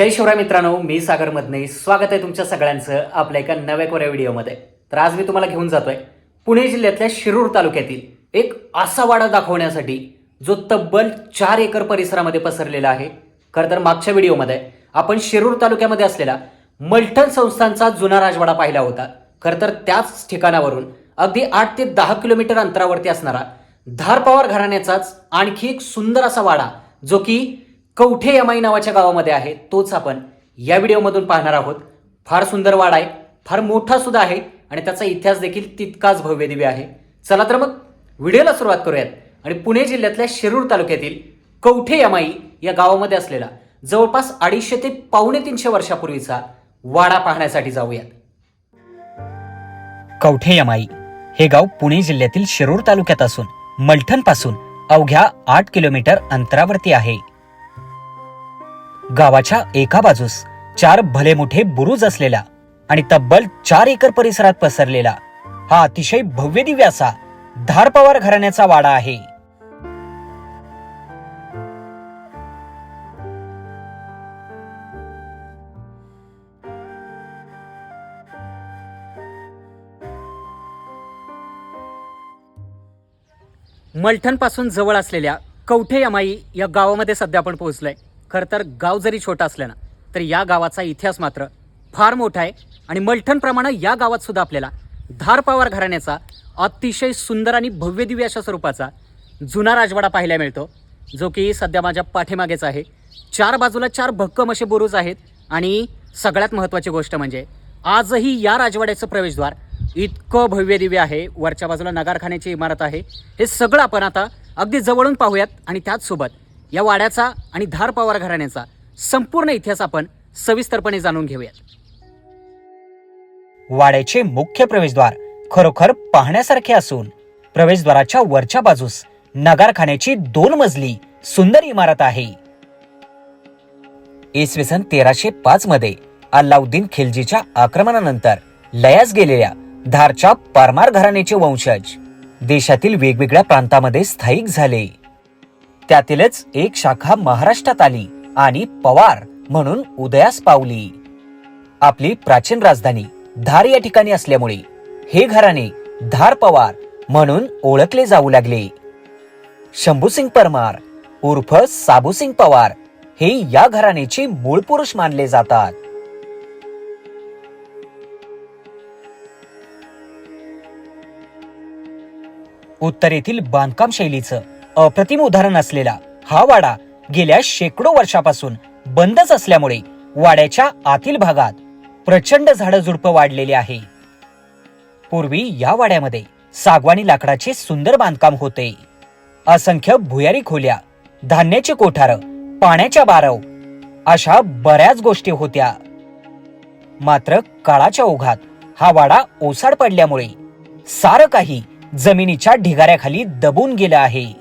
जय शिवराय मित्रांनो मी सागर मधने स्वागत आहे तुमच्या सगळ्यांचं आपल्या एका नव्या कोऱ्या व्हिडिओमध्ये. तर आज मी तुम्हाला घेऊन जातोय पुणे जिल्ह्यातल्या शिरूर तालुक्यातील एक असा वाडा दाखवण्यासाठी जो तब्बल चार एकर परिसरामध्ये पसरलेला आहे. खरं तर मागच्या व्हिडिओमध्ये आपण शिरूर तालुक्यामध्ये असलेला मलठण संस्थांचा जुना राजवाडा पाहिला होता. खरं तर त्याच ठिकाणावरून अगदी आठ ते दहा किलोमीटर अंतरावरती असणारा धारपवार घराण्याचाच आणखी एक सुंदर असा वाडा जो की कवठे यमाई नावाच्या गावामध्ये आहे तोच आपण या व्हिडिओमधून पाहणार आहोत. फार सुंदर वाडा आहे फार मोठा सुद्धा आहे आणि त्याचा इतिहास देखील तितकाच भव्य दिव्य आहे. चला तर मग व्हिडिओला सुरुवात करूयात आणि पुणे जिल्ह्यातल्या शिरूर तालुक्यातील कवठे यमाई या गावामध्ये असलेला जवळपास अडीचशे ते पावणे तीनशे वर्षापूर्वीचा वाडा पाहण्यासाठी जाऊयात. कवठे यमाई हे गाव पुणे जिल्ह्यातील शिरूर तालुक्यात असून मलठणपासून अवघ्या आठ किलोमीटर अंतरावरती आहे. गावाच्या एका बाजूस चार भले मोठे बुरुज असलेला आणि तब्बल चार एकर परिसरात पसरलेला हा अतिशय भव्य दिव्य असा धार पवार घराण्याचा वाडा आहे. मलठणपासून जवळ असलेल्या कवठे यमाई या गावामध्ये सध्या आपण पोहोचलोय. खरं तर गाव जरी छोटा असलं ना तर या गावाचा इतिहास मात्र फार मोठा आहे. आणि मलठणप्रमाणे या गावात सुद्धा आपल्याला धार पवार घराण्याचा अतिशय सुंदर आणि भव्य दिव्य अशा स्वरूपाचा जुना राजवाडा पाहायला मिळतो जो की सध्या माझ्या पाठीमागेच आहे. चार बाजूला चार भक्कम असे बुरुज आहेत आणि सगळ्यात महत्त्वाची गोष्ट म्हणजे आजही या राजवाड्याचं प्रवेशद्वार इतकं भव्य दिव्य आहे. वरच्या बाजूला नगारखान्याची इमारत आहे. हे सगळं आपण आता अगदी जवळून पाहूयात आणि त्याचसोबत या वाड्याचा आणि धार पवार घराण्याचा संपूर्ण इतिहास आपण सविस्तरपणे जाणून घेऊयात. वाड्याचे मुख्य प्रवेशद्वार खरोखर पाहण्यासारखे असून प्रवेशद्वाराच्या वरच्या बाजूस नगारखान्याची दोन मजली सुंदर इमारत आहे. इसवी सन तेराशे पाच मध्ये अल्लाउद्दीन खिलजीच्या आक्रमणानंतर लयास गेलेल्या धारच्या परमार घराण्याचे वंशज देशातील वेगवेगळ्या प्रांतामध्ये स्थायिक झाले. त्यातीलच एक शाखा महाराष्ट्रात आली आणि पवार म्हणून उदयास पावली. आपली प्राचीन राजधानी धार या ठिकाणी असल्यामुळे हे घराणे धार पवार म्हणून ओळखले जाऊ लागले. शंभूसिंग परमार उर्फ साबूसिंग पवार हे या घराण्याचे मूळ पुरुष मानले जातात. उत्तरेतील बांधकाम शैलीचं अप्रतिम उदाहरण असलेला हा वाडा गेल्या शेकडो वर्षापासून बंदच असल्यामुळे वाड्याच्या आतील भागात प्रचंड झाडं झुडपं वाढलेली आहे. पूर्वी या वाड्यामध्ये सागवानी लाकडाचे सुंदर बांधकाम होते. असंख्य भुयारी खोल्या धान्याचे कोठार पाण्याच्या बारव अशा बऱ्याच गोष्टी होत्या. मात्र काळाच्या ओघात हा वाडा ओसाड पडल्यामुळे सारं काही जमिनीच्या ढिगाऱ्याखाली दबून गेलं आहे.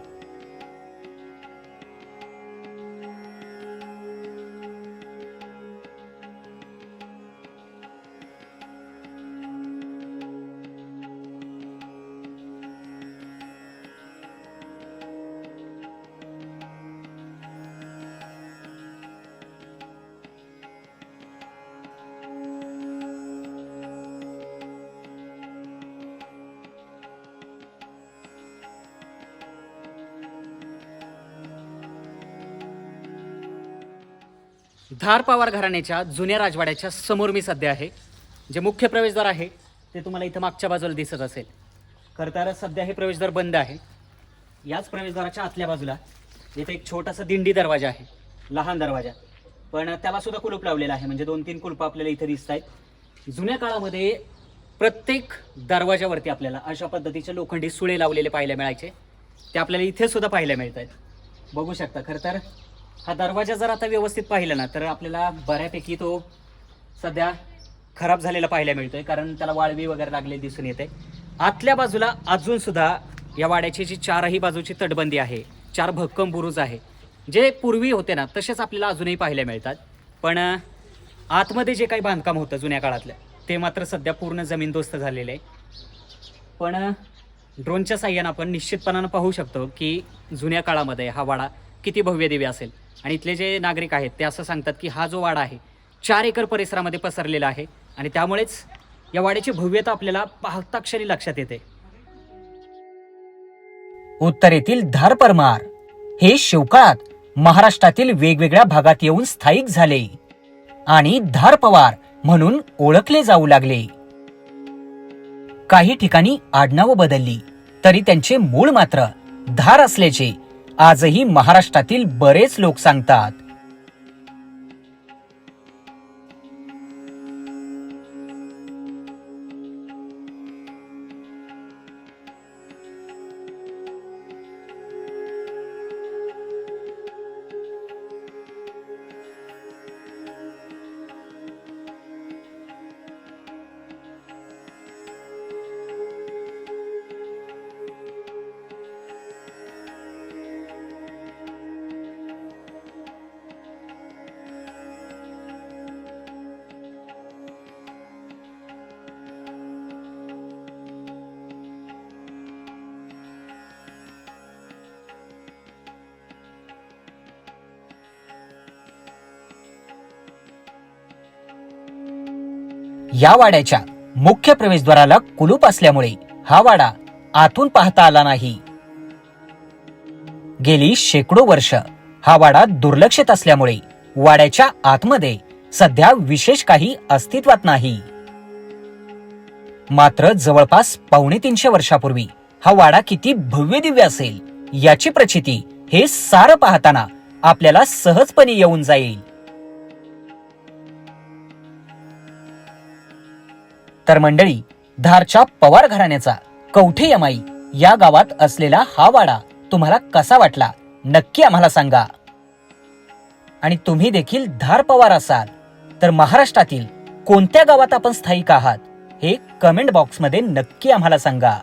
धार पवार घराण्याच्या जुन्या राजवाड्याच्या समोर मी सध्या आहे. जे मुख्य प्रवेशद्वार आहे ते तुम्हाला इथं मागच्या बाजूला दिसत असेल. खरं तर सध्या हे प्रवेशद्वार बंद आहे. याच प्रवेशद्वाराच्या आतल्या बाजूला इथे एक छोटासा दिंडी दरवाजा आहे लहान दरवाजा. पण त्याला सुद्धा कुलूप लावलेला आहे म्हणजे दोन तीन कुलूप आपल्याला इथे दिसत आहेत. जुन्या काळामध्ये प्रत्येक दरवाजावरती आपल्याला अशा पद्धतीचे लोखंडी सुळे लावलेले पाहायला मिळायचे. ते आपल्याला इथे सुद्धा पाहायला मिळत आहेत बघू शकता खरं तर हा दरवाजा जर आता व्यवस्थित पाहिला ना तर आपल्याला बऱ्यापैकी तो सध्या खराब झालेला पाहायला मिळतोय कारण त्याला वाळवी वगैरे लागलेली दिसून येते. आतल्या बाजूला अजून सुद्धा या वाड्याची जी चारही बाजूची तटबंदी आहे चार भक्कम बुरुज आहे. जे पूर्वी होते ना तसेच आपल्याला अजूनही पाहायला मिळतात. पण आतमध्ये जे काही बांधकाम होतं जुन्या काळातलं ते मात्र सध्या पूर्ण जमीनदोस्त झालेलं आहे. पण ड्रोनच्या साह्यानं आपण निश्चितपणानं पाहू शकतो की जुन्या काळामध्ये हा वाडा किती भव्य दिव्य असेल. आणि इथले जे नागरिक आहेत ते असं सांगतात की हा जो वाडा आहे चार एकर परिसरामध्ये पसरलेला आहे. आणि त्यामुळेच या वाड्याची भव्यता आपल्याला पाहता क्षणी लक्षात येते. उत्तरेतील धार परमार हे शिवकाळात महाराष्ट्रातील वेगवेगळ्या भागात येऊन स्थायिक झाले. आणि धारपवार म्हणून ओळखले जाऊ लागले. काही ठिकाणी आडनावं बदलली तरी त्यांचे मूळ मात्र धार असल्याचे आजही महाराष्ट्रातील बरेच लोक सांगतात. या वाड्याच्या मुख्य प्रवेशद्वाराला कुलूप असल्यामुळे हा वाडा आतून पाहता आला नाही. गेली शेकडो वर्ष हा वाडा दुर्लक्षित असल्यामुळे वाड्याच्या आतमध्ये सध्या विशेष काही अस्तित्वात नाही. मात्र जवळपास पावणे तीनशे वर्षापूर्वी हा वाडा किती भव्य दिव्य असेल याची प्रचिती हे सारं पाहताना आपल्याला सहजपणे येऊन जाईल. तर मंडळी धारच्या पवार घराण्याचा कवठे यमाई या गावात असलेला हा वाडा तुम्हाला कसा वाटला? नक्की आम्हाला सांगा. आणि तुम्ही देखील धार पवार असाल तर महाराष्ट्रातील कोणत्या गावात आपण स्थायिक आहात हे कमेंट बॉक्समध्ये नक्की आम्हाला सांगा.